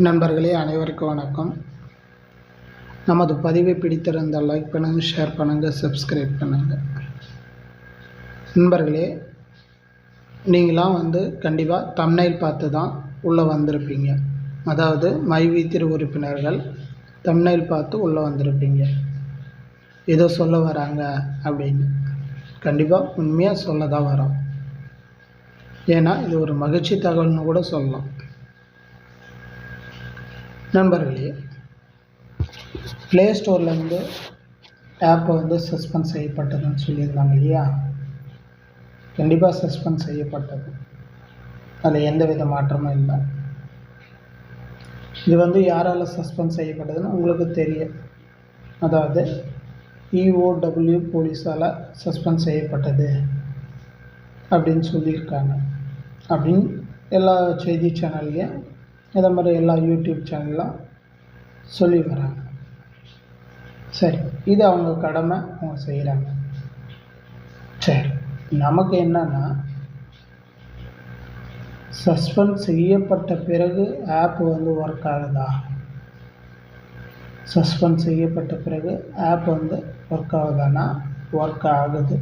நண்பர்களே அனைவருக்கும் வணக்கம். நமது பதிவை பிடித்திருந்தால் லைக் பண்ணுங்கள் ஷேர் பண்ணுங்கள் சப்ஸ்கிரைப் பண்ணுங்கள் நண்பர்களே நீங்களாம் வந்து கண்டிப்பாக தம்னைல் பார்த்து தான் உள்ளே வந்திருப்பீங்க. அதாவது மைவி திரு உறுப்பினர்கள் தம்னைல் பார்த்து உள்ளே வந்திருப்பீங்க. ஏதோ சொல்ல வராங்க அப்படின்னு. கண்டிப்பாக உண்மையாக சொல்ல தான் வரோம். ஏன்னா இது ஒரு மகிழ்ச்சி தகவல்னு கூட சொல்லலாம். நண்பர்களே ப்ளே ஸ்டோர்லேருந்து ஆப்பை வந்து சஸ்பெண்ட் செய்யப்பட்டதுன்னு சொல்லியிருந்தாங்க இல்லையா? கண்டிப்பாக சஸ்பெண்ட் செய்யப்பட்டது. அதில் எந்த வித மாற்றமும் இல்லை. இது வந்து யாரால் சஸ்பெண்ட் செய்யப்பட்டதுன்னு உங்களுக்கு தெரியும். அதாவது இஓடபிள்யூ போலீஸால் சஸ்பெண்ட் செய்யப்பட்டது அப்படின்னு சொல்லியிருக்காங்க. அப்படின்னு எல்லா செய்தி சேனல்லையும் இதை மாதிரி எல்லா யூடியூப் சேனல்லாம் சொல்லி வராங்க. சரி இது அவங்க கடமை அவங்க செய்கிறாங்க சரி நமக்கு என்னன்னா சஸ்பெண்ட் செய்யப்பட்ட பிறகு ஆப் வந்து ஒர்க் ஆகுதா? சஸ்பெண்ட் செய்யப்பட்ட பிறகு ஆப் வந்து ஒர்க் ஆகுதானா ஒர்க் ஆகுது.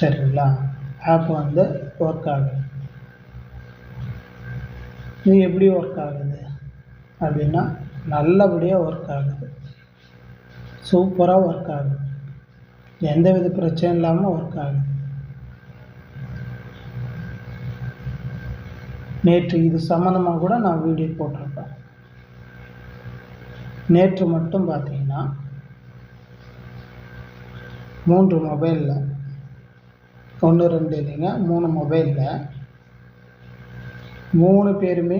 சரிங்களா? ஆப் வந்து ஒர்க் ஆகுது. இது எப்படி ஒர்க் ஆகுது? அப்படின்னா நல்லபடியாக ஒர்க் ஆகுது. சூப்பராக ஒர்க் ஆகுது. எந்த வித பிரச்சனையும் இல்லாமல் ஒர்க் ஆகுது. நேற்று இது சம்மந்தமாக கூட நான் வீடியோ போட்டிருப்பேன். நேற்று மட்டும் பார்த்தீங்கன்னா மூன்று மொபைலில் ஒன்று ரெண்டு இல்லைங்க மூணு மொபைலில் மூணு பேருமே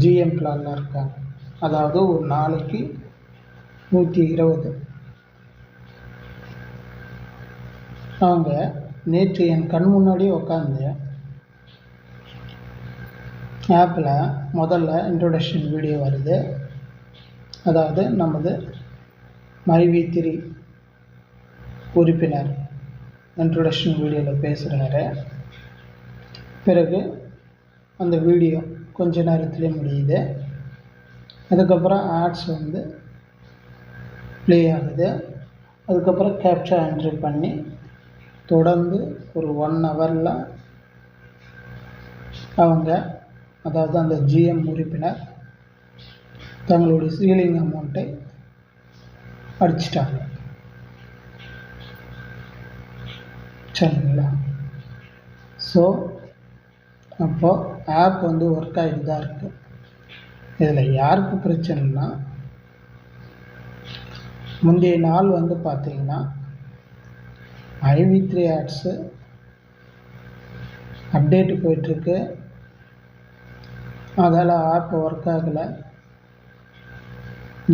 ஜிஎம் பிளானில் இருக்காங்க. அதாவது ஒரு நாளைக்கு நூற்றி இருபது. அவங்க நேற்று என் கண் முன்னாடியே உட்காந்து ஆப்பில் முதல்ல இன்ட்ரொடக்ஷன் வீடியோ வருது. அதாவது நமது மைவி திரி உறுப்பினர் இன்ட்ரொடக்ஷன் வீடியோவில் பேசுகிறாரு பிறகு அந்த வீடியோ கொஞ்ச நேரத்துலேயே முடியுது. அதுக்கப்புறம் ஆட்ஸ் வந்து ப்ளே ஆகுது. அதுக்கப்புறம் கேப்சா என்ட்ரி பண்ணி தொடர்ந்து ஒரு ஒன் ஹவரில் அவங்க அதாவது அந்த ஜிஎம் உறுப்பினர் தங்களுடைய சீலிங் அமௌண்ட்டை அடிச்சிட்டாங்க. சரிங்களா? ஸோ அப்போது ஆப் வந்து ஒர்க் ஆகிட்டு தான் இருக்குது இதில் யாருக்கு பிரச்சனைனா முந்தைய நாள் வந்து பார்த்தீங்கன்னா ஐவி த்ரீ ஆட்ஸு அப்டேட்டு போயிட்டுருக்கு அதால் ஆப் ஒர்க் ஆகலை.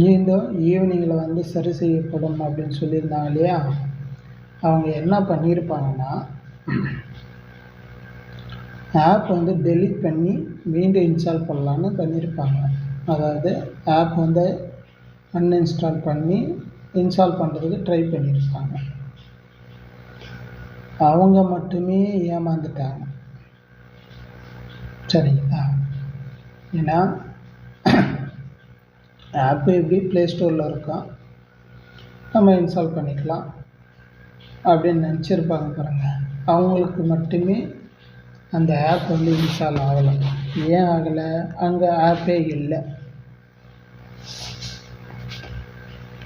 மீண்டும் ஈவினிங்கில் வந்து சரி செய்யப்படும் அப்படின்னு சொல்லியிருந்தாங்க இல்லையா? அவங்க என்ன பண்ணியிருப்பாங்கன்னா ஆப் வந்து டெலிட் பண்ணி மீண்டும் இன்ஸ்டால் பண்ணலான்னு பண்ணியிருப்பாங்க. அதாவது ஆப் வந்து அன்இன்ஸ்டால் பண்ணி இன்ஸ்டால் பண்ணுறதுக்கு ட்ரை பண்ணியிருப்பாங்க அவங்க மட்டுமே ஏமாந்துட்டாங்க. சரிங்களா? ஏன்னா ஆப்பு எப்படி ப்ளே ஸ்டோரில் இருக்கோம் நம்ம இன்ஸ்டால் பண்ணிக்கலாம் அப்படின்னு நினச்சிருப்பாங்க பாருங்கள் அவங்களுக்கு மட்டுமே அந்த ஆப் வந்து இன்ஸ்டால் ஆகலை. ஏன் ஆகலை? அங்கே ஆப்பே இல்லை.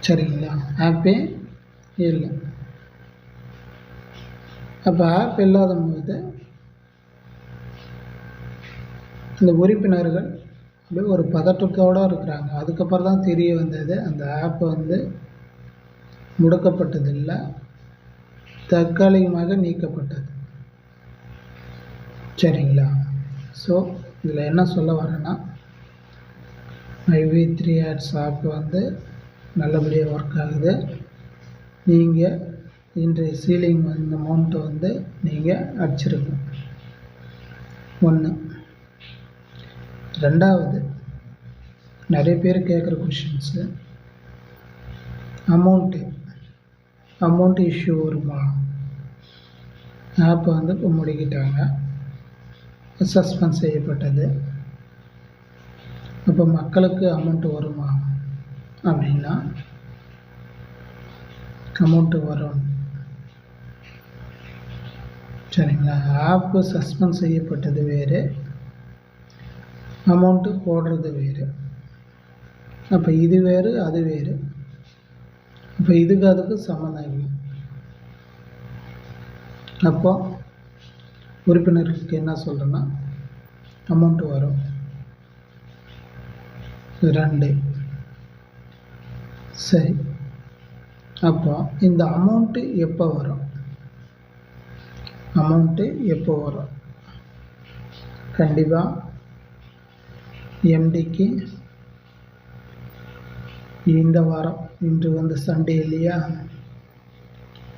சரிங்களா? ஆப்பே இல்லை. அப்போ ஆப் இல்லாத போது இந்த உறுப்பினர்கள் அப்படியே ஒரு பதட்டத்தோடு இருக்கிறாங்க. அதுக்கப்புறம் தான் தெரிய வந்தது அந்த ஆப் வந்து முடக்கப்பட்டதில்லை. தற்காலிகமாக நீக்கப்பட்டது. சரிங்களா? ஸோ இதில் என்ன சொல்ல வரேன்னா ஐவி த்ரீ ஆட்ஸ் ஆப் வந்து நல்லபடியாக ஒர்க் ஆகுது. நீங்கள் இன்றைய சீலிங் இந்த அமௌண்ட்டை வந்து நீங்கள் அடிச்சிருங்க ஒன்று ரெண்டாவது நிறைய பேர் கேட்குற கொஷின்ஸு அமௌண்ட்டு அமௌண்ட்டு இஷ்யூ வருமா? ஆப்பை வந்து இப்போ முடிக்கிட்டாங்க. சஸ்பெண்ட் செய்யப்பட்டது. அப்போ மக்களுக்கு அமௌண்ட்டு வருமா? அப்படின்னா அமௌண்ட்டு வரும். சரிங்களா? ஆப்பு சஸ்பெண்ட் செய்யப்பட்டது வேறு. அமௌண்ட்டு போடுறது வேறு. அப்போ இது வேறு அது வேறு. அப்போ இதுக்கு அதுக்கு சம்மந்தம் இல்லை அப்போது உறுப்பினர்களுக்கு என்ன சொல்கிறேன்னா அமௌண்ட்டு வரும். ரெண்டு. சரி. அப்போ இந்த அமௌண்ட்டு எப்போ வரும்? அமௌண்ட்டு எப்போ வரும்? கண்டிப்பாக எம்டிக்கு இந்த வாரம் இன்று வந்து சண்டே இல்லையா?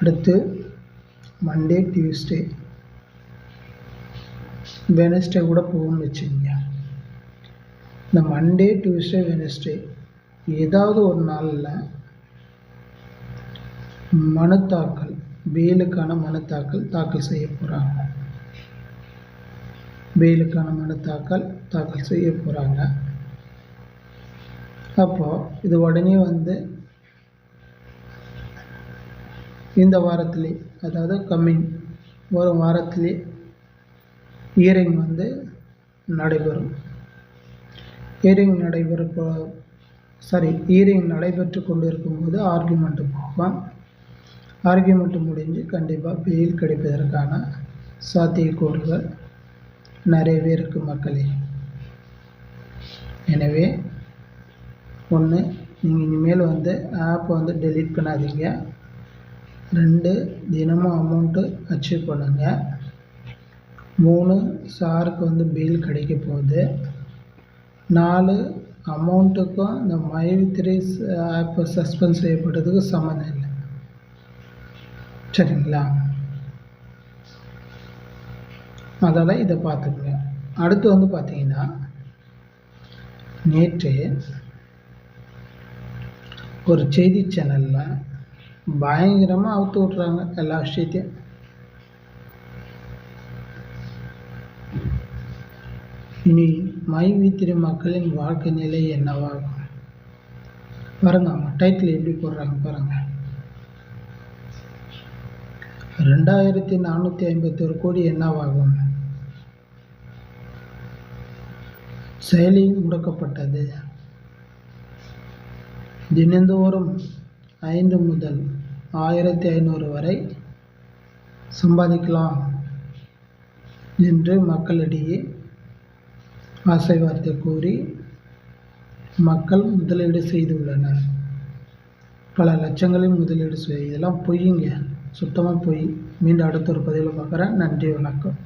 அடுத்து மண்டே டியூஸ்டே வெனஸ்டே கூட போகும்னு வச்சுக்கோங்க. இந்த மண்டே டியூஸ்டே வெனஸ்டே ஏதாவது ஒரு நாளில் மனு தாக்கல் பெயிலுக்கான மனு தாக்கல் தாக்கல் செய்ய போகிறாங்க பெயிலுக்கான மனு தாக்கல் தாக்கல் செய்ய போகிறாங்க அப்போது இது உடனே வந்து இந்த வாரத்திலே அதாவது கம்மிங் வரும் வாரத்திலே இயரிங் வந்து நடைபெறும். இயரிங் நடைபெற சாரி இயரிங் நடைபெற்று கொண்டு இருக்கும்போது ஆர்கியூமெண்ட்டு போகும் ஆர்கியூமெண்ட்டு முடிஞ்சு கண்டிப்பாக பெயில் கிடைப்பதற்கான சாத்தியக்கூறுகள் நிறையவே இருக்குது மக்களே. எனவே ஒன்று நீங்கள் இனிமேல் வந்து ஆப்பை வந்து டெலீட் பண்ணாதீங்க. ரெண்டு தினமும் அமௌண்ட்டு அச்சீவ் பண்ணுங்கள் மூணு சாருக்கு வந்து பில் கிடைக்க போகுது. நாலு அமௌண்ட்டுக்கும் இந்த மைவி த்ரீ சஸ்பெண்ட் செய்யப்பட்டதுக்கு சம்மந்தம் இல்லை. சரிங்களா? அதெல்லாம் இதை பார்த்துக்குங்க. அடுத்து வந்து பார்த்தீங்கன்னா நேற்று ஒரு செய்தி சேனலில் பயங்கரமாக அவுத்து விட்றாங்க எல்லா விஷயத்தையும். இனி மைவித்திரி மக்களின் வாழ்க்கை நிலை என்னவாகும் பாருங்க அவங்க டைட்டில் எப்படி போடுறாங்க பாருங்க. ரெண்டாயிரத்தி நானூற்றி ஐம்பத்தி ஒரு கோடி என்னவாகும்? செயலி முடக்கப்பட்டது. தினந்தோறும் ஐந்து முதல் ஆயிரத்தி ஐநூறு வரை சம்பாதிக்கலாம் என்று மக்களிடையே ஆசை வார்த்தை கூறி மக்கள் முதலீடு செய்துள்ளனர். பல லட்சங்களில் முதலீடு செய்ய இதெல்லாம் பொய்யுங்க சுத்தமாக பொய். மீண்டும் அடுத்த ஒரு பதிவில் பார்க்குறேன். நன்றி வணக்கம்.